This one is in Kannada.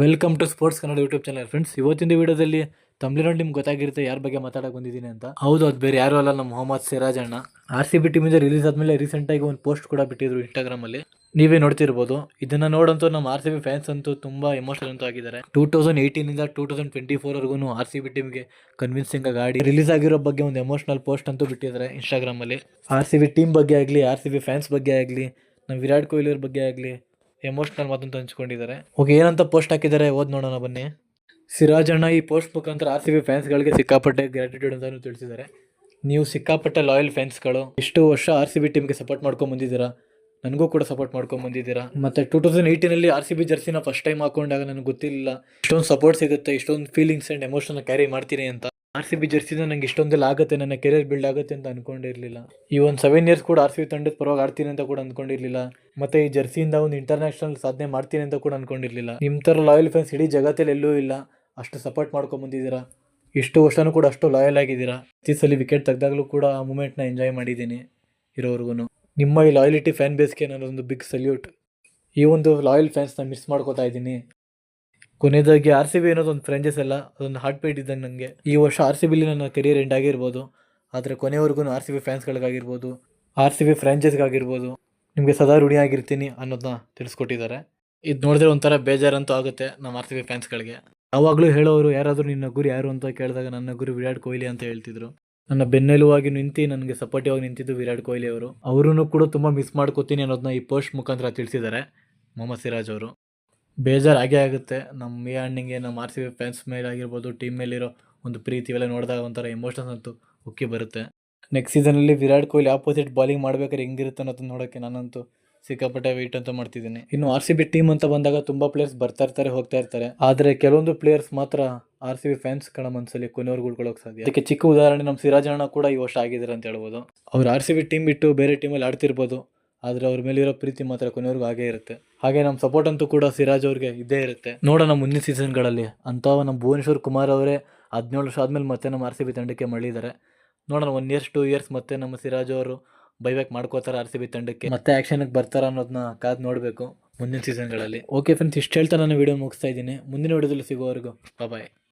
Welcome to sports Kannada YouTube channel friends ಇವತ್ತಿನ ವಿಡಿಯೋದಲ್ಲಿ ತಮಿಳುನಾಡು ನಿಮ್ಗೆ ಗೊತ್ತಾಗಿರುತ್ತೆ ಯಾರ ಬಗ್ಗೆ ಮಾತಾಡಕ್ಕೆ ಬಂದಿದ್ದೀನಿ ಅಂತ. ಹೌದು ಅದು ಬೇರೆ ಯಾರು ಅಲ್ಲ ನಮ್ಮ ಮೊಹಮ್ಮದ್ ಸಿರಾಜ್ ಅಣ್ಣ. ಆರ್ ಸಿ ಬಿ ಟೀಮಿಂದ ರಿಲೀಸ್ ಆದಮೇಲೆ ರೀಸೆಂಟಾಗಿ ಒಂದು ಪೋಸ್ಟ್ ಕೂಡ ಬಿಟ್ಟಿದ್ರು ಇನ್ಸ್ಟಾಗ್ರಾಮಲ್ಲಿ ನೀವೇ ನೋಡ್ತಿರ್ಬೋದು. ಇದನ್ನ ನೋಡಂತೂ ನಮ್ಮ ಆರ್ ಸಿ ಬಿ ಫ್ಯಾನ್ಸ್ ಅಂತೂ ತುಂಬ ಎಮೋಷನಲ್ ಅಂತೂ ಆಗಿದ್ದಾರೆ. ಟೂ ತೌಸಂಡ್ ಏಯ್ಟೀನಿಂದ ಟೂ ತೌಸಂಡ್ ಟ್ವೆಂಟಿ ಫೋರ್ವರೆಗೂ ಆರ್ ಸಿ ಬಿ ಟೀಮ್ಗೆ ಕನ್ವಿನ್ಸಿಂಗ್ ಆಗಿ ಆಡಿ ರಿಲೀಸ್ ಆಗಿರೋ ಬಗ್ಗೆ ಒಂದು ಎಮೋಷನಲ್ ಪೋಸ್ಟ್ ಅಂತೂ ಬಿಟ್ಟಿದ್ದಾರೆ ಇನ್ಸ್ಟಾಗ್ರಾಮಲ್ಲಿ ಆರ್ ಸಿ ಬಿ ಟೀಮ್ ಬಗ್ಗೆ ಆಗಲಿ ಆರ್ ಸಿ ಬಿ ಫ್ಯಾನ್ಸ್ ಬಗ್ಗೆ ಆಗಲಿ ನಮ್ಮ ವಿರಾಟ್ ಕೊಹ್ಲಿ ಅವ್ರ ಬಗ್ಗೆ ಆಗಲಿ ಎಮೋಷ್ನಲ್ ಮಾತಂತ ಹಂಚ್ಕೊಂಡಿದ್ದಾರೆ. ಓಕೆ ಏನಂತ ಪೋಸ್ಟ್ ಹಾಕಿದ್ದಾರೆ ಓದ್ ನೋಡೋಣ ಬನ್ನಿ. ಸಿರಾಜ್ ಅಣ್ಣ ಈ ಪೋಸ್ಟ್ ಮುಖಾಂತರ ಆರ್ ಸಿ ಬಿ ಫ್ಯಾನ್ಸ್ಗಳಿಗೆ ಸಿಕ್ಕಾಪಟ್ಟೆ ಗ್ರ್ಯಾಟಿಟ್ಯೂಡ್ ಅಂತ ತಿಳಿಸಿದ್ದಾರೆ. ನೀವು ಸಿಕ್ಕಾಪಟ್ಟೆ ಲಾಯಲ್ ಫ್ಯಾನ್ಸ್ಗಳು ಇಷ್ಟು ವರ್ಷ ಆರ್ ಸಿ ಬಿ ಟೀಮ್ಗೆ ಸಪೋರ್ಟ್ ಮಾಡ್ಕೊಂಡು ಬಂದಿದ್ದೀರಾ? ನನಗೂ ಕೂಡ ಸಪೋರ್ಟ್ ಮಾಡ್ಕೊಂಡು ಬಂದಿದ್ದೀರಾ? ಮತ್ತೆ ಟೂ ತೌಸಂಡ್ ಏಯ್ಟೀನಲ್ಲಿ ಆರ್ ಸಿ ಬಿ ಜರ್ಸಿನ ಫಸ್ಟ್ ಟೈಮ್ ಹಾಕೊಂಡಾಗ ನನಗೆ ಗೊತ್ತಿಲ್ಲ ಇಷ್ಟೊಂದು ಸಪೋರ್ಟ್ ಸಿಗುತ್ತೆ, ಇಷ್ಟೊಂದು ಫೀಲಿಂಗ್ಸ್ ಆ್ಯಂಡ್ ಎಮೋಷನ್ ಕ್ಯಾರಿ ಮಾಡ್ತೀನಿ ಅಂತ. ಆರ್ ಸಿ ಬಿ ಜರ್ಸಿನ ನಂಗೆ ಇಷ್ಟೊಂದೆಲ್ಲ ಆಗುತ್ತೆ, ನನ್ನ ಕೆರಿಯರ್ ಬಿಲ್ಡ್ ಆಗುತ್ತೆ ಅಂತ ಅನ್ಕೊಂಡಿರಲಿಲ್ಲ. ಈ ಒಂದು ಸೆವೆನ್ ಇಯರ್ಸ್ ಕೂಡ ಆರ್ ಸಿ ಬಿ ತಂಡದ ಪರವಾಗಿ ಆಡ್ತೀನಿ ಅಂತ ಕೂಡ ಅನ್ಕೊಂಡಿರಲಿಲ್ಲ. ಮತ್ತೆ ಈ ಜರ್ಸಿಯಿಂದ ಒಂದು ಇಂಟರ್ನ್ಯಾಷನಲ್ ಸಾಧನೆ ಮಾಡ್ತೀನಿ ಅಂತ ಕೂಡ ಅನ್ಕೊಂಡಿರಲಿಲ್ಲ. ನಿಮ್ಮ ಥರ ಲಾಯಲ್ ಫ್ಯಾನ್ಸ್ ಇಡೀ ಜಗತ್ತಲ್ಲಿ ಎಲ್ಲೂ ಇಲ್ಲ. ಅಷ್ಟು ಸಪೋರ್ಟ್ ಮಾಡ್ಕೊಂಡು ಬಂದಿದ್ದೀರಾ? ಇಷ್ಟು ವರ್ಷನೂ ಕೂಡ ಅಷ್ಟು ಲಾಯಲ್ ಆಗಿದ್ದೀರಾ? ಪ್ರತಿ ಸಲ ವಿಕೆಟ್ ತೆಗೆದಾಗಲೂ ಕೂಡ ಆ ಮೂಮೆಂಟ್ನ ಎಂಜಾಯ್ ಮಾಡಿದ್ದೀನಿ ಇರೋವರೆಗೂ ನಿಮ್ಮ ಈ ಲಾಯಲಿಟಿ ಫ್ಯಾನ್ ಬೇಸ್ಗೆ ಒಂದು ಬಿಗ್ ಸಲ್ಯೂಟ್ ಈ ಒಂದು ಲಾಯಲ್ ಫ್ಯಾನ್ಸ್ನ ಮಿಸ್ ಮಾಡ್ಕೋತಾ ಇದ್ದೀನಿ. ಕೊನೆಯದಾಗಿ ಆರ್ ಸಿ ಬಿ ಅನ್ನೋದು ಒಂದು ಫ್ರೆಂಚಸ್ ಅಲ್ಲ, ಅದೊಂದು ಹಾರ್ಟ್ ಬೀಟ್ ಇದ್ದಂಗೆ ನನಗೆ ಈ ವರ್ಷ ಆರ್ ಸಿ ಬಿಲಿ ನನ್ನ ಕೆರಿಯರ್ ಎಂಡ್ ಆಗಿರ್ಬೋದು. ಆದರೆ ಕೊನೆವರೆಗೂ ಆರ್ ಸಿ ಬಿ ಫ್ಯಾನ್ಸ್ಗಳಿಗಾಗಿರ್ಬೋದು ಆರ್ ಸಿ ಬಿ ಫ್ರ್ಯಾಂಚೈಸ್ಗಾಗಿರ್ಬೋದು ನಿಮಗೆ ಸದಾ ಋಣಿಯಾಗಿರ್ತೀನಿ ಅನ್ನೋದನ್ನ ತಿಳಿಸ್ಕೊಟ್ಟಿದ್ದಾರೆ. ಇದು ನೋಡಿದ್ರೆ ಒಂಥರ ಬೇಜಾರಂತೂ ಆಗುತ್ತೆ ನಮ್ಮ ಆರ್ ಸಿ ಬಿ ಫ್ಯಾನ್ಸ್ಗಳಿಗೆ ಯಾವಾಗಲೂ ಹೇಳೋರು, ಯಾರಾದರೂ ನಿನ್ನ ಗುರಿ ಯಾರು? ಅಂತ ಕೇಳಿದಾಗ ನನ್ನ ಗುರು ವಿರಾಟ್ ಕೊಹ್ಲಿ ಅಂತ ಹೇಳ್ತಿದ್ರು. ನನ್ನ ಬೆನ್ನೆಲುವಾಗಿ ನಿಂತು ನನಗೆ ಸಪೋರ್ಟಿವ್ ಆಗಿ ನಿಂತಿದ್ದು ವಿರಾಟ್ ಕೊಹ್ಲಿ ಅವರು. ಅವರನ್ನು ಕೂಡ ತುಂಬ ಮಿಸ್ ಮಾಡ್ಕೋತೀನಿ ಅನ್ನೋದನ್ನ ಈ ಪೋಸ್ಟ್ ಮುಖಾಂತರ ತಿಳಿಸಿದ್ದಾರೆ ಮೊಹಮ್ಮದ್ ಸಿರಾಜ್ ಅವರು. ಬೇಜಾರು ಆಗೇ ಆಗುತ್ತೆ. ನಮ್ಮ ಮೀ ಅಣ್ಣಿಗೆ ನಮ್ಮ ಆರ್ ಸಿ ಬಿ ಫ್ಯಾನ್ಸ್ ಮೇಲೆ ಆಗಿರ್ಬೋದು ಟೀಮ್ ಮೇಲಿರೋ ಒಂದು ಪ್ರೀತಿ ಇವೆಲ್ಲ ನೋಡಿದಾಗ ಒಂಥರ ಎಮೋಷನ್ಸ್ ಅಂತೂ ಉಕ್ಕಿ ಬರುತ್ತೆ. ನೆಕ್ಸ್ಟ್ ಸೀಸನಲ್ಲಿ ವಿರಾಟ್ ಕೊಹ್ಲಿ ಆಪೋಸಿಟ್ ಬಾಲಿಂಗ್ ಮಾಡ್ಬೇಕಾದ್ರೆ ಹೆಂಗಿರುತ್ತೆ ಅನ್ನೋದನ್ನ ನೋಡೋಕ್ಕೆ ನಾನಂತೂ ಸಿಕ್ಕಾಪಟ್ಟೆ ವೆಯ್ಟ್ ಅಂತ ಮಾಡ್ತಿದ್ದೀನಿ. ಇನ್ನು ಆರ್ ಸಿ ಬಿ ಟೀಮ್ ಅಂತ ಬಂದಾಗ ತುಂಬ ಪ್ಲೇಯರ್ಸ್ ಬರ್ತಾ ಇರ್ತಾರೆ, ಹೋಗ್ತಾ ಇರ್ತಾರೆ. ಆದರೆ ಕೆಲವೊಂದು ಪ್ಲೇಯರ್ಸ್ ಮಾತ್ರ ಆರ್ ಸಿ ಬಿ ಫ್ಯಾನ್ಸ್ ಕಣ ಮನಸ್ಸಲ್ಲಿ ಕೊನೆಯವ್ರು ಉಳ್ಕೊಳ್ಳೋಕೆ ಸಾಧ್ಯ. ಅದಕ್ಕೆ ಚಿಕ್ಕ ಉದಾಹರಣೆ ನಮ್ಮ ಸಿರಾಜಣ್ಣ ಕೂಡ ಈ ವರ್ಷ ಆಗಿದ್ದಾರೆ ಅಂತ ಹೇಳ್ಬೋದು. ಅವ್ರು ಆರ್ ಸಿ ಬಿ ಟೀಮ್ ಬಿಟ್ಟು ಬೇರೆ ಟೀಮಲ್ಲಿ ಆಡ್ತಿರ್ಬೋದು. ಆದರೆ ಅವ್ರ ಮೇಲಿರೋ ಪ್ರೀತಿ ಮಾತ್ರ ಕೊನೆಯವ್ರಿಗೂ ಆಗೇ ಇರುತ್ತೆ. ಹಾಗೆ ನಮ್ಮ ಸಪೋರ್ಟ್ ಅಂತೂ ಕೂಡ ಸಿರಾಜ್ ಅವ್ರಿಗೆ ಇದ್ದೇ ಇರುತ್ತೆ. ನೋಡೋಣ ಮುಂದಿನ ಸೀಸನ್ಗಳಲ್ಲಿ ಅಂತ ನಮ್ಮ ಭುವನೇಶ್ವರ್ ಕುಮಾರ್ ಅವರೇ ಹದಿನೇಳು ವರ್ಷ ಆದಮೇಲೆ ಮತ್ತೆ ನಮ್ಮ ಆರ್ ಸಿ ಬಿ ತಂಡಕ್ಕೆ ಮಳಿದ್ದಾರೆ ನೋಡೋಣ ಒನ್ ಇಯರ್ಸ್ ಟೂ ಇಯರ್ಸ್ ಮತ್ತೆ ನಮ್ಮ ಸಿರಾಜ್ ಅವರು ಬೈಬ್ಯಾಕ್ ಮಾಡ್ಕೋತಾರೆ ಆರ್ ಸಿ ಬಿ ತಂಡಕ್ಕೆ. ಮತ್ತೆ ಆ್ಯಕ್ಷನ್ಗೆ ಬರ್ತಾರ ಅನ್ನೋದನ್ನ ಕಾದು ನೋಡಬೇಕು ಮುಂದಿನ ಸೀಸನ್ಗಳಲ್ಲಿ ಓಕೆ ಫ್ರೆಂಡ್ಸ್ ಇಷ್ಟು ಹೇಳ್ತಾ ನಾನು ವೀಡಿಯೋ ಮುಗಿಸ್ತಾ ಇದ್ದೀನಿ. ಮುಂದಿನ ವಿಡಿಯೋದಲ್ಲಿ ಸಿಗೋವರೆಗೂ ಬಾಯ್